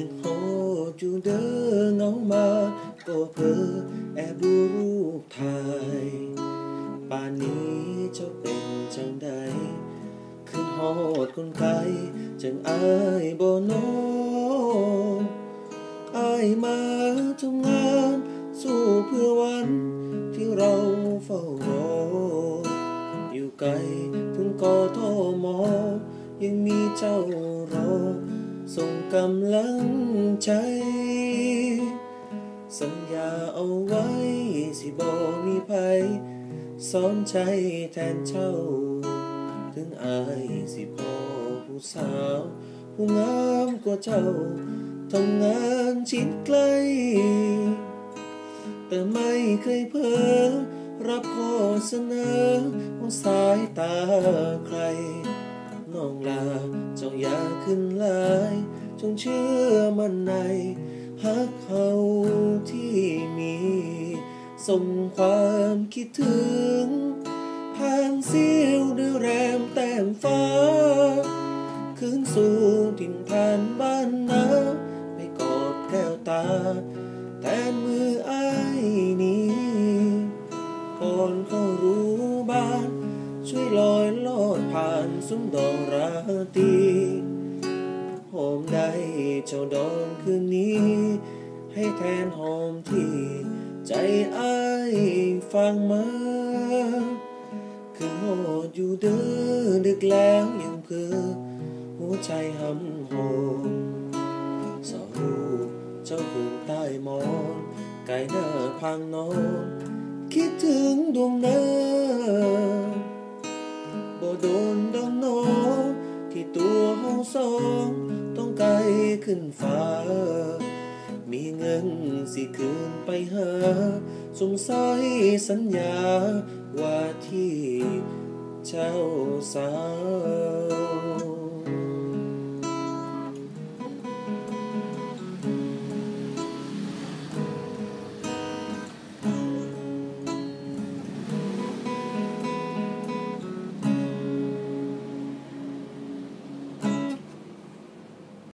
ึ้นโหดอยู่เดอเงามา ก็เพอแอบดูรูปถ่ายป่านนี้เจ้าเป็นจังใด ขึ้นโหดคนไกลจังอายบ่นออายมาทำงาน สู้เพื่อวันที่เราเฝ้ารอ อยู่ไกลถึงกอทมยังมีเจ้ารอ ส่งกำลังใจ สัญญาเอาไว้ สิบอมีภัยสอนใจแทนเจ้า ถึงอายสิพอผู้สาว ผู้งามกว่าเจ้าทำงานชิดไกล แต่ไม่เคยเพ้อรับข้อเสนอของสายตาใคร จงเชื่อมันในฮักเขาที่มี ส่งความคิดถึง ผ่านเสี้ยวด้วยแรมแต้มฟ้า คืนสู่ถิ่นฐานบ้านนาไปกอดแก้วตา แทนมือไอ้ายนี้ก่อนเขารู้บ้าน ช่วยลอยลอดผ่านสุมดอกราตรี เจ้าดอนคืนนี้ ให้แทนหอมที่ ใจไอ้ายฟังมา คือโหดอยู่เด้อดึกแล้วยังเพื่อหัวใจหำโหดสารูเจ้าคืนใต้หมอนไก่หน้าพังนอนคิดถึงดวงนาบ่โดนดองนอง ขึ้นฟ้า มีเงินสิคืนไปหา สงสัยสัญญาว่าที่เจ้าสาว